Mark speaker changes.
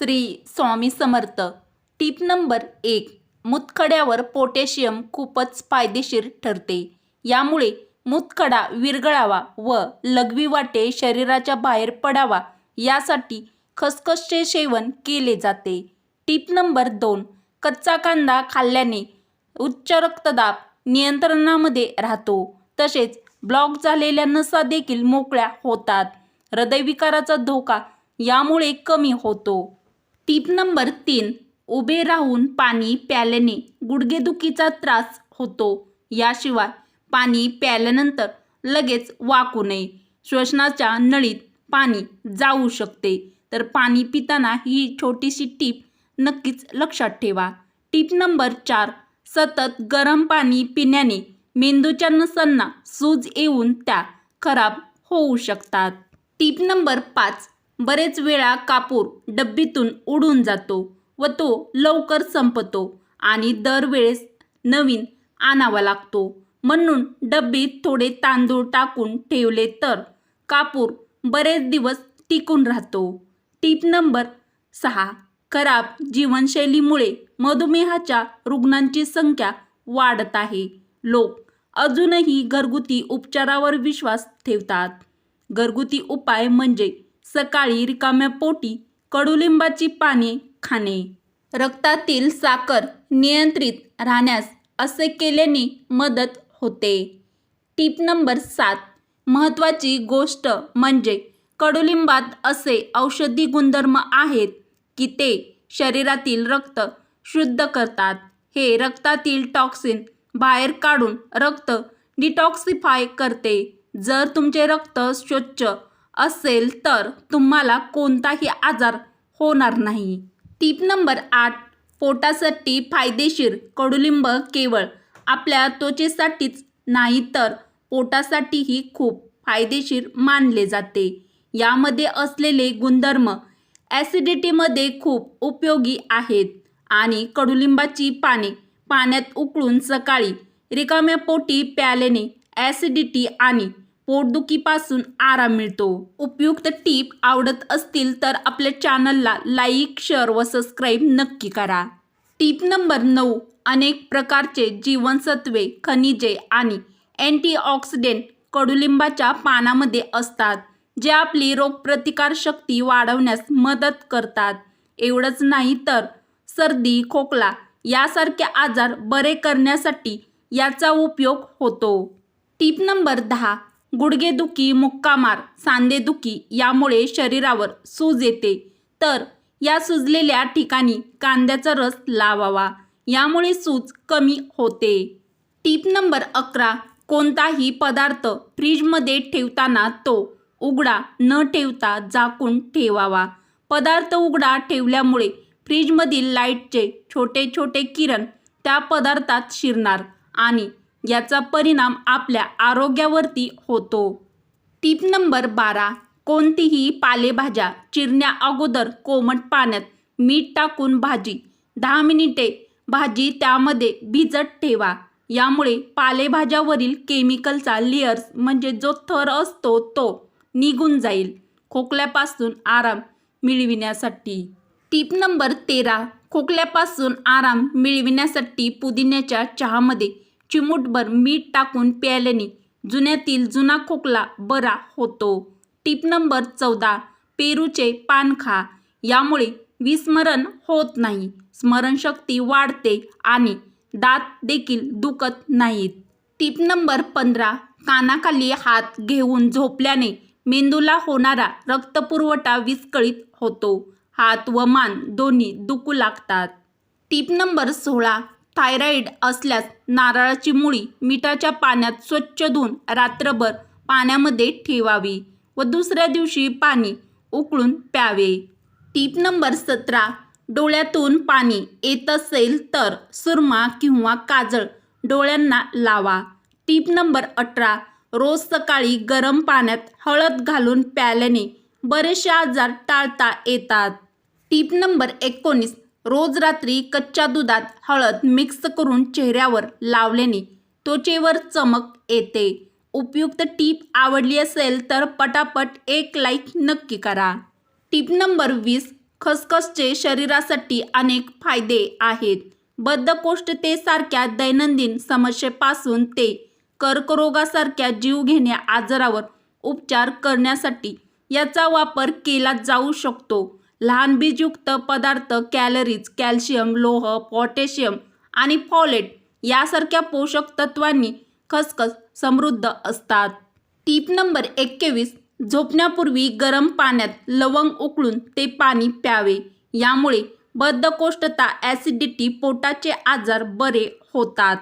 Speaker 1: श्री स्वामी समर्थ. टीप number एक. मुतखड्यावर potassium खूपच फायदेशीर ठरते. यामुळे मुतखडा विरघळावा व लघवी वाटे शरीराच्या बाहेर पडावा यासाठी खसखसचे सेवन केले जाते. टीप नंबर दोन. कच्चा कांदा खाल्ल्याने उच्च रक्तदाब नियंत्रणामध्ये राहतो. तसेच ब्लॉक झालेल्या नसा देखील मोकळ्या होतात. हृदयविकाराचा धोका यामुळे कमी होतो. टीप नंबर तीन उभे राहून पाणी प्यायल्याने गुडघेदुखीचा त्रास होतो. याशिवाय पाणी प्यायल्यानंतर लगेच वाकू नये. श्वसनाच्या नळीत पाणी जाऊ शकते. तर पाणी पिताना ही छोटीशी टीप नक्कीच लक्षात ठेवा. टीप नंबर चार सतत गरम पाणी पिण्याने मेंदूच्या नसांना सूज येऊन त्या खराब होऊ शकतात. टीप नंबर पाच बरेच वेळा कापूर डब्बीतून उडून जातो व तो लवकर संपतो आणि दरवेळेस नवीन आणावा लागतो. म्हणून डब्बीत थोडे तांदूळ टाकून ठेवले तर कापूर बरेच दिवस टिकून राहतो. टीप नंबर सहा. खराब जीवनशैलीमुळे मधुमेहाच्या रुग्णांची संख्या वाढत आहे. लोक अजूनही घरगुती उपचारावर विश्वास ठेवतात. घरगुती उपाय म्हणजे सकाळी रिकाम्या पोटी कडुलिंबाची पाने खाणे. रक्तातील साखर नियंत्रित राहण्यास असे केल्याने मदत होते. टीप नंबर सात. महत्त्वाची गोष्ट म्हणजे कडुलिंबात असे औषधी गुणधर्म आहेत की ते शरीरातील रक्त शुद्ध करतात. हे रक्तातील टॉक्सिन बाहेर काढून रक्त डिटॉक्सिफाय करते. जर तुमचे रक्त स्वच्छ असेल तर तुम्हाला कोणताही आजार होणार नाही. टीप नंबर आठ पोटासाठी फायदेशीर कडुलिंब केवळ आपल्या त्वचेसाठीच नाही तर पोटासाठीही खूप फायदेशीर मानले जाते. यामध्ये असलेले गुणधर्म ॲसिडिटीमध्ये खूप उपयोगी आहेत आणि कडुलिंबाची पाने पाण्यात उकळून सकाळी रिकाम्या पोटी प्यालेने ॲसिडिटी आणि पोटदुखीपासून आराम मिळतो. उपयुक्त टीप आवडत असतील तर आपल्या चॅनलला लाईक शेअर व सबस्क्राईब नक्की करा. टीप नंबर नऊ अनेक प्रकारचे जीवनसत्वे खनिजे आणि अँटीऑक्सिडेंट कडुलिंबाच्या पानामध्ये असतात जे आपली रोगप्रतिकारशक्ती वाढवण्यास मदत करतात. एवढंच नाही तर सर्दी खोकला यासारखे आजार बरे करण्यासाठी याचा उपयोग होतो. टीप नंबर दहा गुडघेदुखी मुक्कामार सांधेदुखी यामुळे शरीरावर सूज येते. तर या सुजलेल्या ठिकाणी कांद्याचा रस लावावा. यामुळे सूज कमी होते. टीप नंबर अकरा कोणताही पदार्थ फ्रीजमध्ये ठेवताना तो उघडा न ठेवता झाकून ठेवावा. पदार्थ उघडा ठेवल्यामुळे फ्रीजमधील लाईटचे छोटे छोटे किरण त्या पदार्थात शिरणार आणि याचा परिणाम आपल्या आरोग्यावरती होतो. टीप नंबर बारा कोणतीही पालेभाज्या चिरण्या अगोदर कोमट पाण्यात मीठ टाकून भाजी. दहा मिनिटे भाजी त्यामध्ये भिजत ठेवा. यामुळे पालेभाज्यावरील केमिकलचा लेअर्स म्हणजे जो थर असतो तो निघून जाईल खोकल्यापासून आराम मिळविण्यासाठी. टीप नंबर तेरा खोकल्यापासून आराम मिळविण्यासाठी पुदिन्याच्या चहामध्ये चिमूटभर मीठ टाकून प्यायल्याने जुन्यातील जुना खोकला बरा होतो. टीप नंबर चौदा पेरूचे पान खा. यामुळे विस्मरण होत नाही. स्मरणशक्ती वाढते आणि दात देखील दुखत नाहीत. टीप नंबर पंधरा कानाखाली हात घेऊन झोपल्याने मेंदूला होणारा रक्तपुरवठा विस्कळीत होतो. हात व मान दोन्ही दुखू लागतात. टीप नंबर सोळा थायरॉईड असल्यास नारळाची मुळी मिठाच्या पाण्यात स्वच्छ धुवून रात्रभर पाण्यामध्ये ठेवावी व दुसऱ्या दिवशी पाणी उकळून प्यावे. टीप नंबर सतरा डोळ्यातून पाणी येत असेल तर सुरमा किंवा काजळ डोळ्यांना लावा. टीप नंबर अठरा रोज सकाळी गरम पाण्यात हळद घालून प्यायल्याने बरेचसे आजार टाळता येतात. टीप नंबर एकोणीस रोज रात्री कच्च्या दुधात हळद मिक्स करून चेहऱ्यावर लावल्याने त्वचेवर चमक येते. उपयुक्त टीप आवडली असेल तर पटापट एक लाईक नक्की करा. टीप नंबर वीस खसखसचे शरीरासाठी अनेक फायदे आहेत. बद्धकोष्ठतेसारख्या दैनंदिन समस्येपासून ते कर्करोगासारख्या जीवघेण्या आजारावर उपचार करण्यासाठी याचा वापर केला जाऊ शकतो. लहान बीजयुक्त पदार्थ कॅलरीज कॅल्शियम लोह पोटॅशियम आणि फॉलेट यासारख्या पोषक तत्वांनी खसखस समृद्ध असतात. टीप नंबर एक्केवीस झोपण्यापूर्वी गरम पाण्यात लवंग उकळून ते पाणी प्यावे. यामुळे बद्धकोष्ठता ॲसिडिटी पोटाचे आजार बरे होतात.